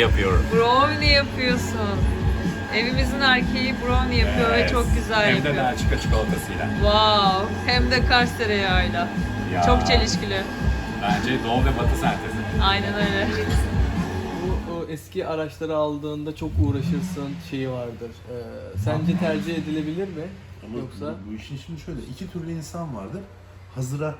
yapıyorum. Brownie yapıyorsun. Evimizin erkeği brownie yapıyor ve çok güzel Hem yapıyor. de Belçika çikolatasıyla. Wow. Hem de Kars tereyağıyla. Ya. Çok çelişkili. Bence doğu ve batı sentezi. Aynen öyle. Bu o eski araçları aldığında çok uğraşırsın şeyi vardır. Ee, sence tercih edilebilir mi? Ama Yoksa bu, bu işin şimdi şöyle iki türlü insan vardır. Hazıra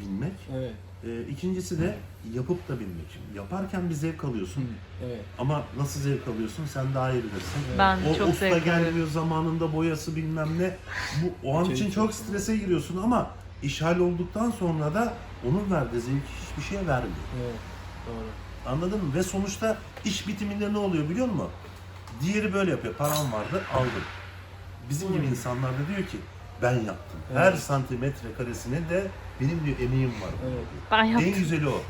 binmek. evet. Ee, ikincisi de yapıp da binmek. Yaparken bir zevk alıyorsun. Evet. Ama nasıl zevk alıyorsun sen daha iyi bilirsin. Ben O çok usta zevk alıyorum. gelmiyor zamanında boyası bilmem ne. Bu o an için çok strese giriyorsun ama iş olduktan sonra da onun verdiği zevk hiçbir şeye vermiyor. Evet. Doğru. Anladın mı? Ve sonuçta iş bitiminde ne oluyor biliyor musun? Diğeri böyle yapıyor. Param vardı aldım. Bizim gibi insanlar da diyor ki ben yaptım. Her santimetre karesine de benim diyor emeğim var. Evet. Ben En yaptım. güzeli o.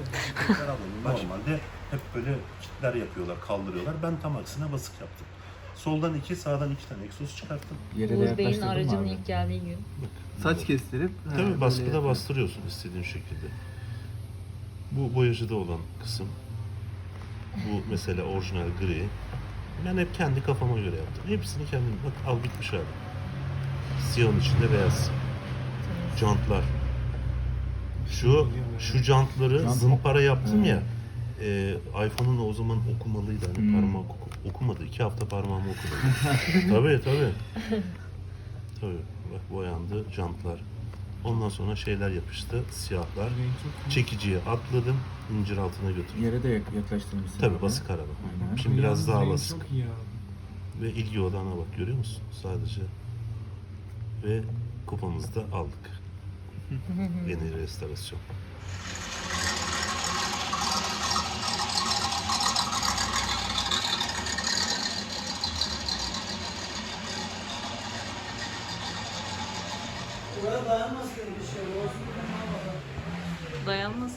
Normalde hep böyle kitler yapıyorlar, kaldırıyorlar. Ben tam aksine basık yaptım. Soldan iki, sağdan iki tane egzoz çıkarttım. Yere de Uğur Bey'in yaklaştırdın mı aracının abi? ilk geldiği gün. Saç kestirip ha, Tabii böyle baskıda yapıyor. bastırıyorsun istediğin şekilde. Bu boyacıda olan kısım. Bu mesela orijinal gri. Ben hep kendi kafama göre yaptım. Hepsini kendim. Bak al bitmiş abi. Siyahın içinde beyaz. Jantlar. Şu şu jantları Jant- zımpara yaptım ya. E, iPhone'un o zaman okumalıydı hani Hmm. parmak oku- okumadı. iki hafta parmağımı okumadı. tabii tabii. Tabii. Bak boyandı jantlar. Ondan sonra şeyler yapıştı. Siyahlar. Çekiciye atladım. incir altına götürdüm. Yere de yak- yaklaştırmışsın. Tabii abi. basık araba. Aynen. Şimdi biraz daha basık. Çok iyi abi. Ve ilgi odağına bak görüyor musun? Sadece. Ve kupamızı da aldık. Yeni restorasyon. Dayanmaz.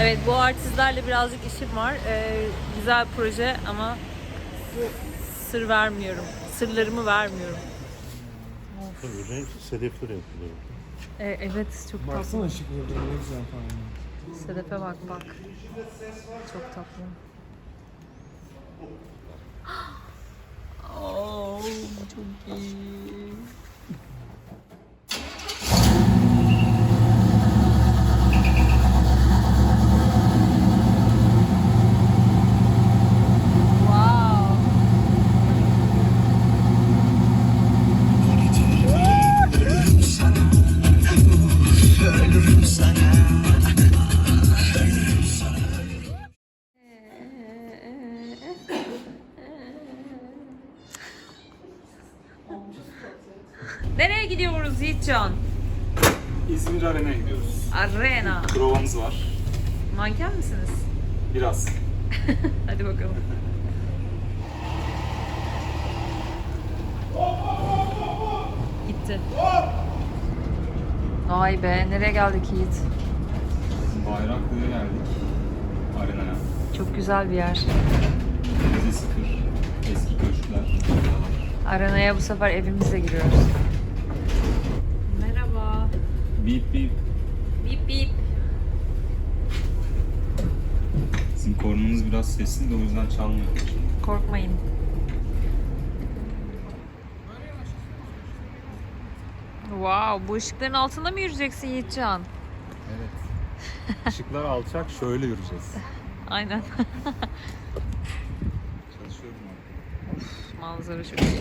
Evet bu artistlerle birazcık işim var. Ee, güzel proje ama sır vermiyorum. Sırlarımı vermiyorum. Tabii renk sedefli renkli. Ee, evet çok tatlı. Baksana ışık vurdu ne güzel falan. Sedefe bak bak. Çok tatlı. Oo, çok iyi. Provamız var. Manken misiniz? Biraz. Hadi bakalım. Gitti. Vay be, nereye geldik Yiğit? Bayraklı'ya geldik. Arena'ya. Çok güzel bir yer. Denize sıfır. Eski köşkler. Arena'ya bu sefer evimizle giriyoruz. Merhaba. Bip. Bip bip. Kornamız biraz sessiz de o yüzden çalmıyor. Korkmayın. Wow, bu ışıkların altında mı yürüyeceksin Yiğitcan? Evet. Işıklar alçak şöyle yürüyeceğiz. Aynen. Çalışıyorum abi. Manzara çok iyi.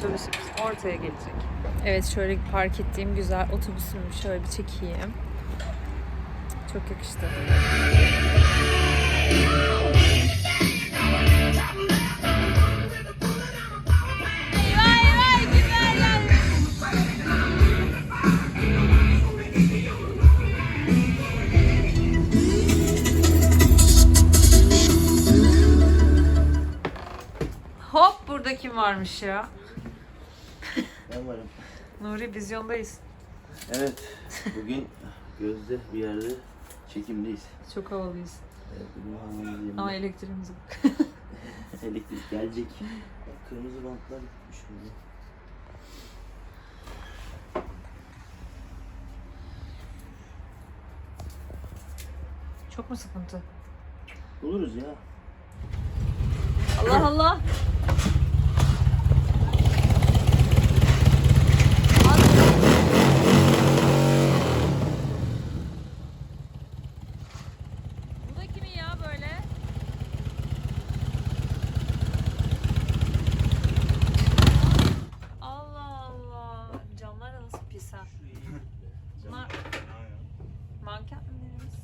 otobüsümüz ortaya gelecek. Evet şöyle park ettiğim güzel otobüsümü şöyle bir çekeyim. Çok yakıştı. Hop burada kim varmış ya? Ben varım. Nuri vizyondayız. Evet. Bugün Gözde bir yerde çekimdeyiz. Çok havalıyız. Evet, bugün. Ama elektriğimiz yok. Elektrik gelecek. Kırmızı bantlar gitmiş burada. Çok mu sıkıntı? Buluruz ya. Allah Allah. Bu da kimin ya böyle? Allah Allah. Camlar da nasıl pis ha. Bunlar manken mi deriz?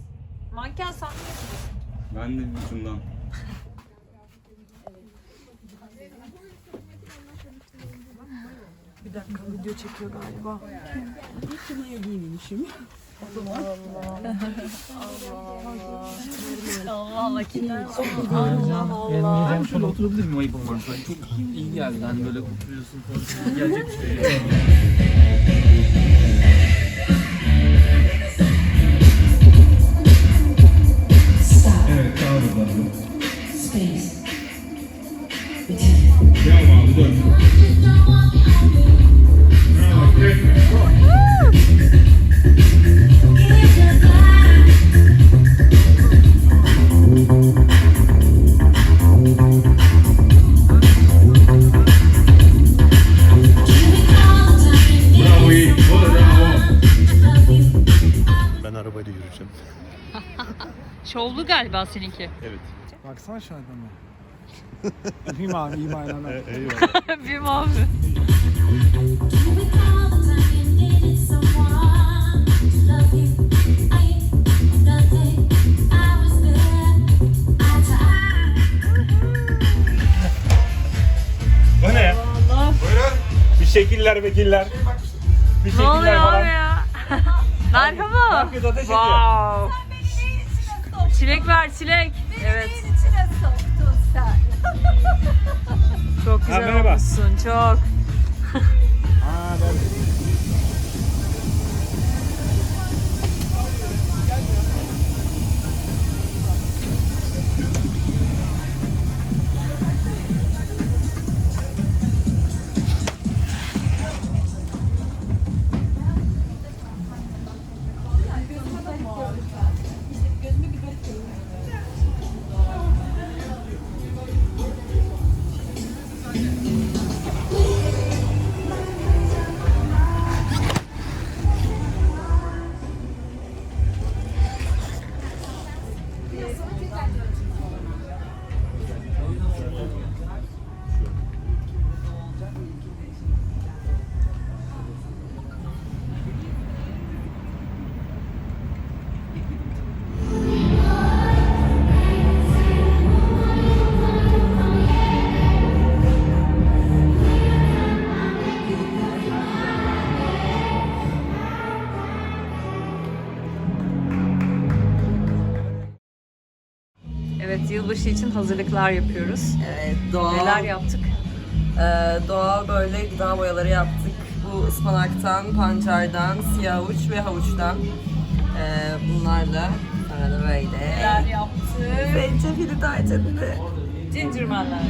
Manken sanmıyorsunuz. Ben de ucundan. Bir dakika video çekiyor galiba. Allah Allah kimler var? Allah Allah. Şöyle oturabilir miyim ayıpım varsa? Çok iyi geldi. Hani böyle oturuyorsun. Gelecek bir Şovlu galiba seninki. Evet. Baksana şu adama. Öpeyim abi iyi bayramlar. eyvallah. Bir mavi. Bu ne? Buyurun. Bir şekiller vekiller. Bir Ne oluyor abi ya? Merhaba. Herkes ateş ediyor. Wow. Çilek ver çilek. Evet. Çok güzel merhaba. olmuşsun çok. Evet yılbaşı için hazırlıklar yapıyoruz. Evet, doğal, Neler yaptık? e, doğal böyle gıda boyaları yaptık. Bu ıspanaktan, pancardan, siyah havuç ve havuçtan. E, bunlarla sonra da böyle. Neler yaptık? Zencefili taycebili. Cincirmenler.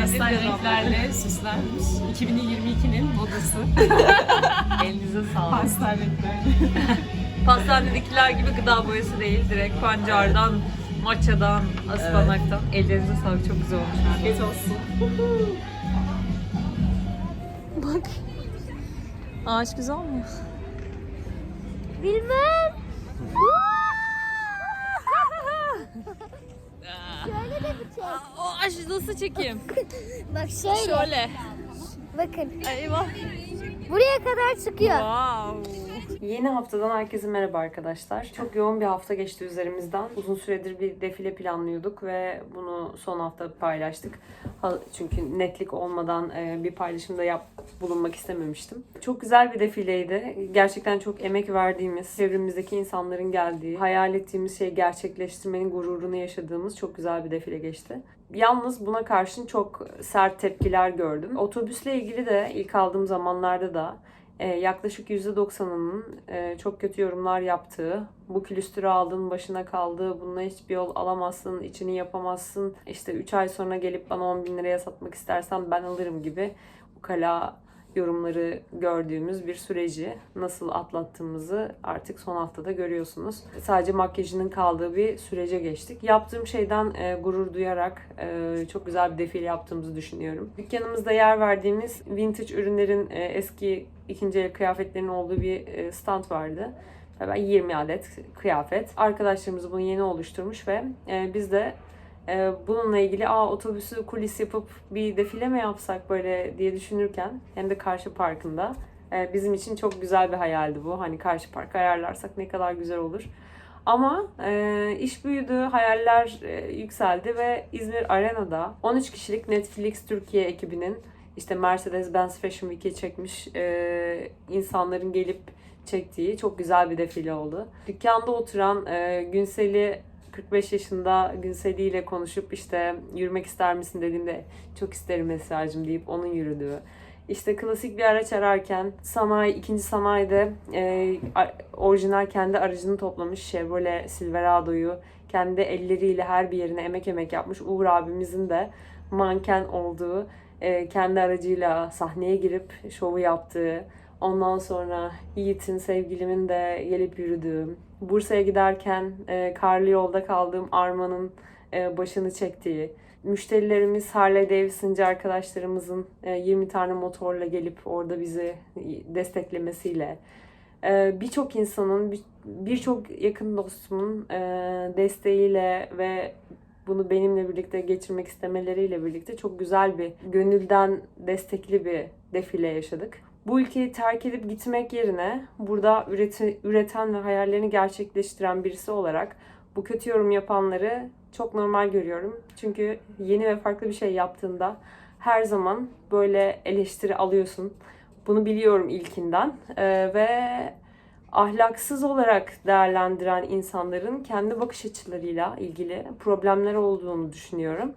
Pastel renklerle süslenmiş. 2022'nin modası. Elinize sağlık. Pastel renklerle. Pastanedekiler gibi gıda boyası değil. Direkt pancardan, maçadan, ıspanaktan. Ellerinize sağlık. Çok güzel olmuş. Afiyet olsun. Bak. Ağaç güzel mi? Bilmem. Şöyle de bir çek. O ağaç nasıl çekeyim? Bak şöyle. Şöyle. Bakın. Eyvah. Buraya kadar çıkıyor. Wow. Yeni haftadan herkese merhaba arkadaşlar. Çok yoğun bir hafta geçti üzerimizden. Uzun süredir bir defile planlıyorduk ve bunu son hafta paylaştık. Çünkü netlik olmadan e, bir paylaşımda yap bulunmak istememiştim. Çok güzel bir defileydi. Gerçekten çok emek verdiğimiz, çevremizdeki insanların geldiği, hayal ettiğimiz şeyi gerçekleştirmenin gururunu yaşadığımız çok güzel bir defile geçti. Yalnız buna karşın çok sert tepkiler gördüm. Otobüsle ilgili de ilk aldığım zamanlarda da yaklaşık %90'ının e, çok kötü yorumlar yaptığı, bu külüstürü aldın başına kaldı, bununla hiçbir yol alamazsın, içini yapamazsın, işte 3 ay sonra gelip bana 10 bin liraya satmak istersen ben alırım gibi ukala yorumları gördüğümüz bir süreci nasıl atlattığımızı artık son haftada görüyorsunuz. Sadece makyajının kaldığı bir sürece geçtik. Yaptığım şeyden e, gurur duyarak e, çok güzel bir defile yaptığımızı düşünüyorum. Dükkanımızda yer verdiğimiz vintage ürünlerin e, eski ikinci el kıyafetlerin olduğu bir e, stand vardı. Ve Ben 20 adet kıyafet. Arkadaşlarımız bunu yeni oluşturmuş ve e, biz de bununla ilgili aa otobüsü kulis yapıp bir defile mi yapsak böyle diye düşünürken hem de karşı parkında e, bizim için çok güzel bir hayaldi bu. Hani karşı park ayarlarsak ne kadar güzel olur. Ama e, iş büyüdü, hayaller e, yükseldi ve İzmir Arena'da 13 kişilik Netflix Türkiye ekibinin işte Mercedes-Benz Fashion Week'e çekmiş e, insanların gelip çektiği çok güzel bir defile oldu. Dükkanda oturan e, Günsel'i 45 yaşında Günseli ile konuşup işte yürümek ister misin dediğimde çok isterim Esra'cığım deyip onun yürüdüğü. İşte klasik bir araç ararken sanayi, ikinci sanayide e, orijinal kendi aracını toplamış Chevrolet Silverado'yu kendi elleriyle her bir yerine emek emek yapmış. Uğur abimizin de manken olduğu, e, kendi aracıyla sahneye girip şovu yaptığı, ondan sonra Yiğit'in, sevgilimin de gelip yürüdüğü, Bursa'ya giderken e, karlı yolda kaldığım Arman'ın e, başını çektiği, müşterilerimiz Harley Davidson'cı arkadaşlarımızın e, 20 tane motorla gelip orada bizi desteklemesiyle, e, birçok insanın, bir- birçok yakın dostumun e, desteğiyle ve bunu benimle birlikte geçirmek istemeleriyle birlikte çok güzel bir, gönülden destekli bir defile yaşadık. Bu ülkeyi terk edip gitmek yerine burada üreti, üreten ve hayallerini gerçekleştiren birisi olarak bu kötü yorum yapanları çok normal görüyorum. Çünkü yeni ve farklı bir şey yaptığında her zaman böyle eleştiri alıyorsun. Bunu biliyorum ilkinden Ee, ve ahlaksız olarak değerlendiren insanların kendi bakış açılarıyla ilgili problemler olduğunu düşünüyorum.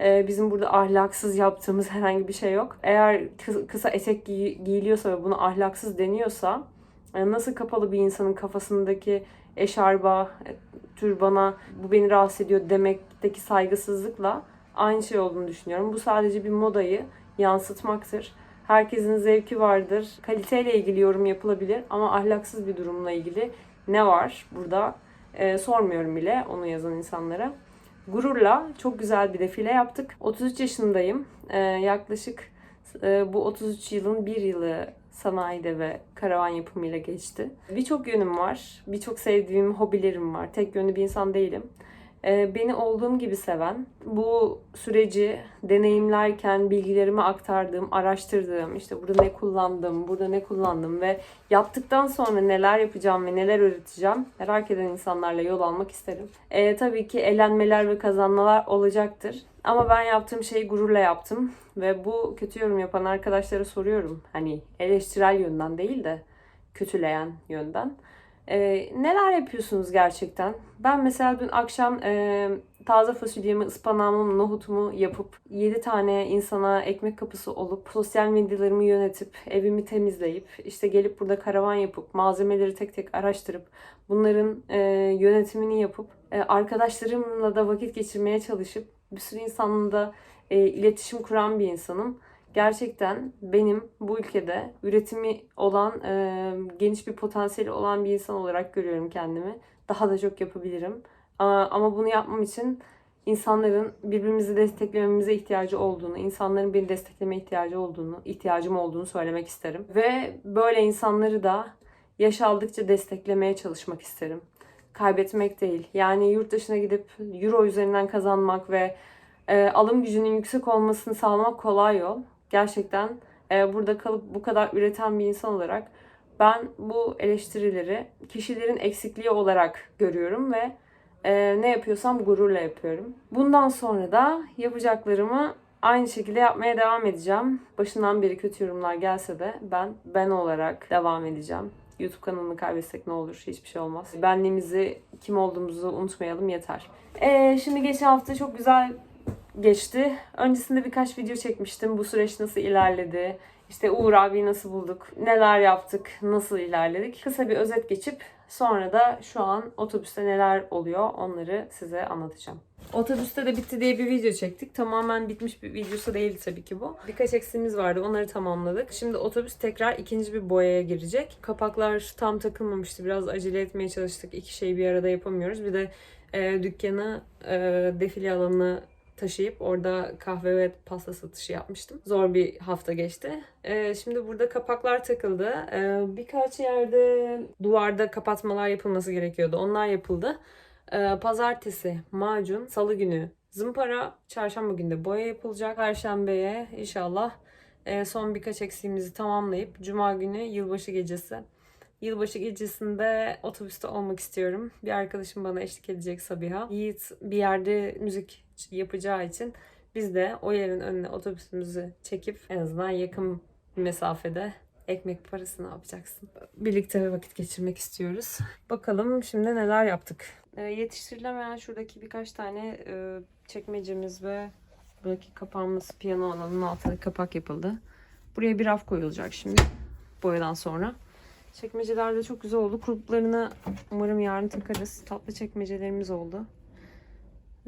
Ee, bizim burada ahlaksız yaptığımız herhangi bir şey yok. Eğer kı- kısa etek giy- giyiliyorsa ve buna ahlaksız deniyorsa e, nasıl kapalı bir insanın kafasındaki eşarba, e, türbana bu beni rahatsız ediyor demekteki saygısızlıkla aynı şey olduğunu düşünüyorum. Bu sadece bir modayı yansıtmaktır. Herkesin zevki vardır. Kaliteyle ilgili yorum yapılabilir ama ahlaksız bir durumla ilgili ne var burada e, sormuyorum bile onu yazan insanlara. Gururla çok güzel bir defile yaptık. 33 yaşındayım. E, yaklaşık e, bu 33 yılın bir yılı sanayide ve karavan yapımıyla geçti. Birçok yönüm var. Birçok sevdiğim hobilerim var. Tek yönlü bir insan değilim. Ee, Beni olduğum gibi seven, bu süreci deneyimlerken bilgilerimi aktardığım, araştırdığım, işte burada ne kullandım, burada ne kullandım ve yaptıktan sonra neler yapacağım ve neler öğreteceğim merak eden insanlarla yol almak isterim. Ee, tabii ki eğlenmeler ve kazanmalar olacaktır. Ama ben yaptığım şeyi gururla yaptım ve bu kötü yorum yapan arkadaşlara soruyorum. Hani eleştirel yönden değil de kötüleyen yönden. Ee, neler yapıyorsunuz gerçekten? Ben mesela dün akşam e, taze fasulyemi, ıspanağımı, nohutumu yapıp 7 tane insana ekmek kapısı olup sosyal medyalarımı yönetip evimi temizleyip işte gelip burada karavan yapıp malzemeleri tek tek araştırıp bunların e, yönetimini yapıp e, arkadaşlarımla da vakit geçirmeye çalışıp bir sürü insanla da e, iletişim kuran bir insanım gerçekten benim bu ülkede üretimi olan, e, geniş bir potansiyeli olan bir insan olarak görüyorum kendimi. Daha da çok yapabilirim. Ama, ama bunu yapmam için insanların birbirimizi desteklememize ihtiyacı olduğunu, insanların beni destekleme ihtiyacı olduğunu, ihtiyacım olduğunu söylemek isterim. Ve böyle insanları da yaş aldıkça desteklemeye çalışmak isterim. Kaybetmek değil. Yani yurt dışına gidip euro üzerinden kazanmak ve e, alım gücünün yüksek olmasını sağlamak kolay yol. Gerçekten e, burada kalıp bu kadar üreten bir insan olarak Ben bu eleştirileri kişilerin eksikliği olarak görüyorum ve e, ne yapıyorsam gururla yapıyorum. Bundan sonra da yapacaklarımı aynı şekilde yapmaya devam edeceğim. Başından beri kötü yorumlar gelse de ben ben olarak devam edeceğim. YouTube kanalını kaybetsek ne olur? Hiçbir şey olmaz. Benliğimizi, kim olduğumuzu unutmayalım yeter. Ee, şimdi geçen hafta çok güzel geçti. Öncesinde birkaç video çekmiştim. Bu süreç nasıl ilerledi? İşte Uğur abi nasıl bulduk? Neler yaptık? Nasıl ilerledik? Kısa bir özet geçip sonra da şu an otobüste neler oluyor onları size anlatacağım. Otobüste de bitti diye bir video çektik. Tamamen bitmiş bir videosu değildi tabii ki bu. Birkaç eksiğimiz vardı. Onları tamamladık. Şimdi otobüs tekrar ikinci bir boyaya girecek. Kapaklar tam takılmamıştı. Biraz acele etmeye çalıştık. İki şeyi bir arada yapamıyoruz. Bir de e, dükkanı, e, defile alanını taşıyıp orada kahve ve pasta satışı yapmıştım. Zor bir hafta geçti. Ee, şimdi burada kapaklar takıldı. Ee, birkaç yerde duvarda kapatmalar yapılması gerekiyordu. Onlar yapıldı. Ee, pazartesi macun, salı günü zımpara, çarşamba günü de boya yapılacak. Perşembeye inşallah e, son birkaç eksiğimizi tamamlayıp cuma günü yılbaşı gecesi Yılbaşı gecesinde otobüste olmak istiyorum. Bir arkadaşım bana eşlik edecek Sabiha. Yiğit bir yerde müzik yapacağı için biz de o yerin önüne otobüsümüzü çekip en azından yakın mesafede ekmek parası ne yapacaksın? Birlikte vakit geçirmek istiyoruz. Bakalım şimdi neler yaptık. Ee, yetiştirilemeyen şuradaki birkaç tane e, çekmecemiz ve buradaki kapağımız piyano alanının altına kapak yapıldı. Buraya bir raf koyulacak şimdi boyadan sonra. Çekmeceler de çok güzel oldu. Kulplarını umarım yarın takarız. Tatlı çekmecelerimiz oldu.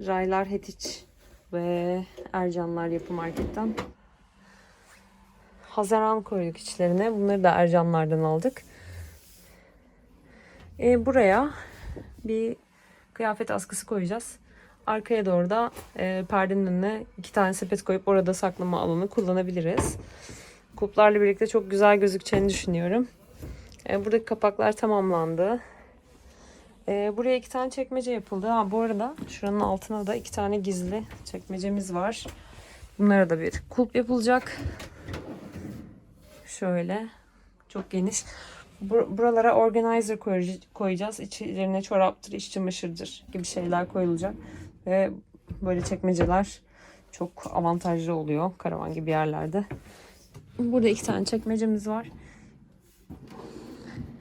Raylar Hetiç ve Ercanlar Yapı Market'ten. Haziran koyduk içlerine. Bunları da Ercanlardan aldık. Ee, buraya bir kıyafet askısı koyacağız. Arkaya doğru da e, perdenin önüne iki tane sepet koyup orada saklama alanı kullanabiliriz. Kulplarla birlikte çok güzel gözükeceğini düşünüyorum. E, buradaki kapaklar tamamlandı. E, buraya iki tane çekmece yapıldı. Ha, bu arada şuranın altına da iki tane gizli çekmecemiz var. Bunlara da bir kulp yapılacak. Şöyle. Çok geniş. Bur- buralara organizer koy- koyacağız. İçlerine çoraptır, iç çamaşırdır gibi şeyler koyulacak. Ve böyle çekmeceler çok avantajlı oluyor karavan gibi yerlerde. Burada iki tane çekmecemiz var.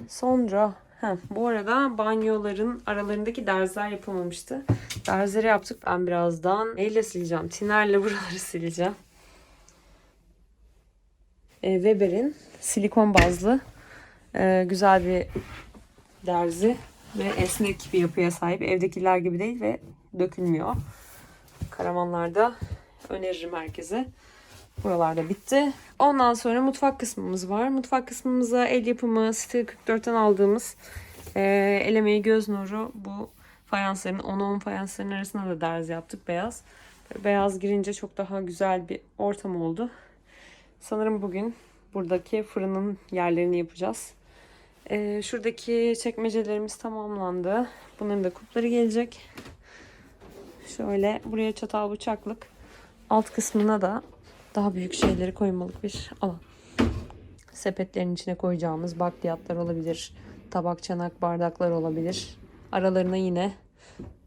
Sonra heh, bu arada banyoların aralarındaki derzler yapılmamıştı. Derzleri yaptık. Ben birazdan neyle sileceğim? Tinerle buraları sileceğim. E, Weber'in silikon bazlı e, güzel bir derzi ve esnek bir yapıya sahip. Evdekiler gibi değil ve dökülmüyor. Karavanlarda öneririm herkese. Buralarda bitti. Ondan sonra mutfak kısmımız var. Mutfak kısmımıza el yapımı Stil 44'ten aldığımız e, el emeği göz nuru bu fayansların 10-10 fayansların arasına da derz yaptık beyaz. Beyaz girince çok daha güzel bir ortam oldu. Sanırım bugün buradaki fırının yerlerini yapacağız. E, şuradaki çekmecelerimiz tamamlandı. Bunların da kupları gelecek. Şöyle buraya çatal bıçaklık. Alt kısmına da daha büyük şeyleri koymalık bir alan. Sepetlerin içine koyacağımız bakliyatlar olabilir. Tabak, çanak, bardaklar olabilir. Aralarına yine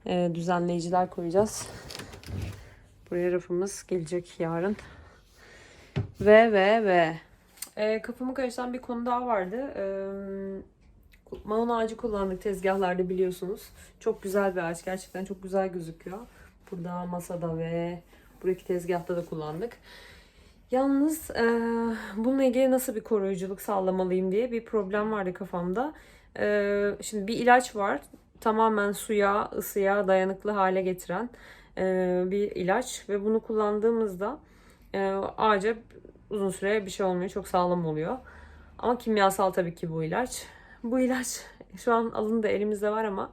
e, düzenleyiciler koyacağız. Buraya rafımız gelecek yarın. Ve ve ve e, kafamı karıştıran bir konu daha vardı. E, Maun ağacı kullandık tezgahlarda biliyorsunuz. Çok güzel bir ağaç. Gerçekten çok güzel gözüküyor. Burada masada ve buradaki tezgahta da kullandık. Yalnız e, bununla ilgili nasıl bir koruyuculuk sağlamalıyım diye bir problem vardı kafamda. E, şimdi bir ilaç var. Tamamen suya, ısıya dayanıklı hale getiren e, bir ilaç. Ve bunu kullandığımızda e, ağaca uzun süre bir şey olmuyor. Çok sağlam oluyor. Ama kimyasal tabii ki bu ilaç. Bu ilaç şu an alında elimizde var ama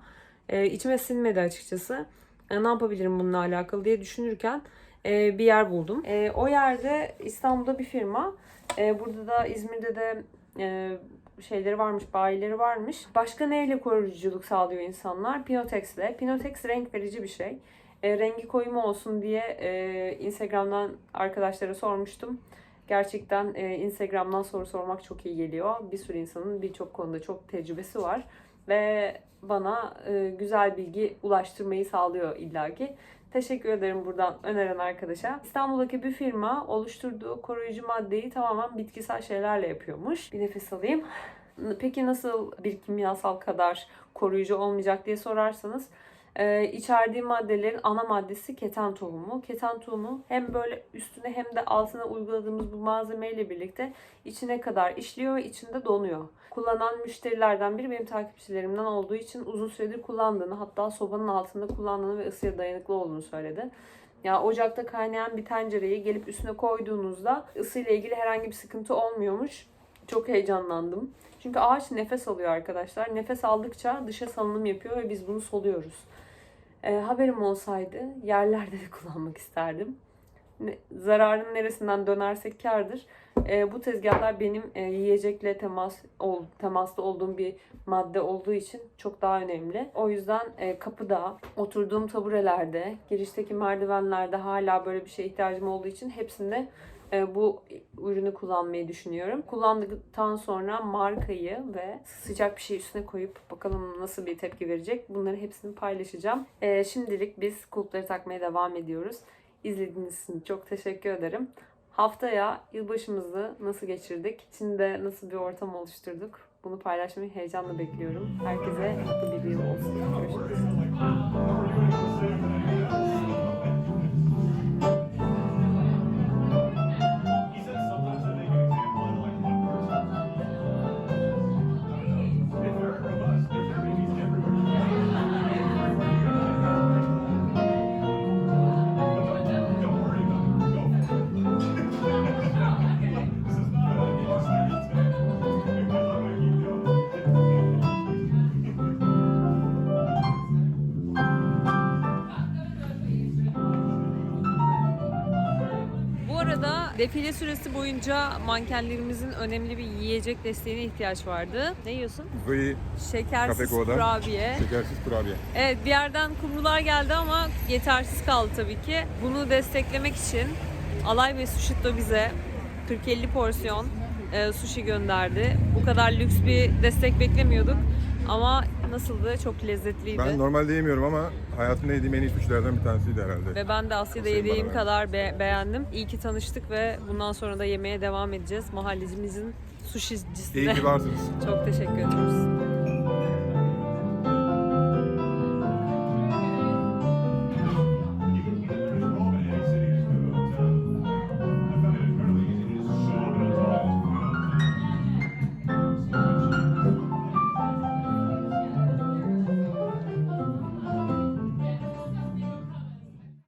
e, içime sinmedi açıkçası. E, ne yapabilirim bununla alakalı diye düşünürken e, bir yer buldum. E, o yerde İstanbul'da bir firma. E, burada da İzmir'de de e, şeyleri varmış, bayileri varmış. Başka neyle koruyuculuk sağlıyor insanlar? Pinotex ile. Pinotex renk verici bir şey. E, rengi koyumu olsun diye e, Instagram'dan arkadaşlara sormuştum. Gerçekten e, Instagram'dan soru sormak çok iyi geliyor. Bir sürü insanın birçok konuda çok tecrübesi var ve bana e, güzel bilgi ulaştırmayı sağlıyor illaki. Teşekkür ederim buradan öneren arkadaşa. İstanbul'daki bir firma oluşturduğu koruyucu maddeyi tamamen bitkisel şeylerle yapıyormuş. Bir nefes alayım. Peki nasıl bir kimyasal kadar koruyucu olmayacak diye sorarsanız e, içerdiği maddelerin ana maddesi keten tohumu. Keten tohumu hem böyle üstüne hem de altına uyguladığımız bu malzemeyle birlikte içine kadar işliyor ve içinde donuyor. Kullanan müşterilerden biri benim takipçilerimden olduğu için uzun süredir kullandığını hatta sobanın altında kullandığını ve ısıya dayanıklı olduğunu söyledi. Ya ocakta kaynayan bir tencereyi gelip üstüne koyduğunuzda ısıyla ilgili herhangi bir sıkıntı olmuyormuş. Çok heyecanlandım. Çünkü ağaç nefes alıyor arkadaşlar. Nefes aldıkça dışa salınım yapıyor ve biz bunu soluyoruz. E, haberim olsaydı yerlerde de kullanmak isterdim. Ne- zararın neresinden dönersek kardır. E, bu tezgahlar benim e, yiyecekle temas ol, temasta olduğum bir madde olduğu için çok daha önemli. O yüzden e, kapıda, oturduğum taburelerde, girişteki merdivenlerde hala böyle bir şeye ihtiyacım olduğu için hepsinde bu ürünü kullanmayı düşünüyorum. Kullandıktan sonra markayı ve sıcak bir şey üstüne koyup bakalım nasıl bir tepki verecek. Bunları hepsini paylaşacağım. E, şimdilik biz kulpları takmaya devam ediyoruz. İzlediğiniz için çok teşekkür ederim. Haftaya yılbaşımızı nasıl geçirdik? Çin'de nasıl bir ortam oluşturduk? Bunu paylaşmayı heyecanla bekliyorum. Herkese mutlu bir yıl olsun. Görüşürüz. Defile süresi boyunca mankenlerimizin önemli bir yiyecek desteğine ihtiyaç vardı. Ne yiyorsun? Ve Şekersiz Kafe Koda. kurabiye. şekersiz kurabiye. Evet bir yerden kumrular geldi ama yetersiz kaldı tabii ki. Bunu desteklemek için Alay ve Sushito bize 40-50 porsiyon e, sushi gönderdi. Bu kadar lüks bir destek beklemiyorduk. Ama nasıldı? Çok lezzetliydi. Ben normalde yemiyorum ama hayatımda yediğim en iyi suçlardan bir tanesiydi herhalde. Ve ben de Asya'da Asya'yı yediğim bana kadar be- beğendim. İyi ki tanıştık ve bundan sonra da yemeye devam edeceğiz. Mahallecimizin İyi sushicisine. ki varsınız. Çok teşekkür ediyoruz.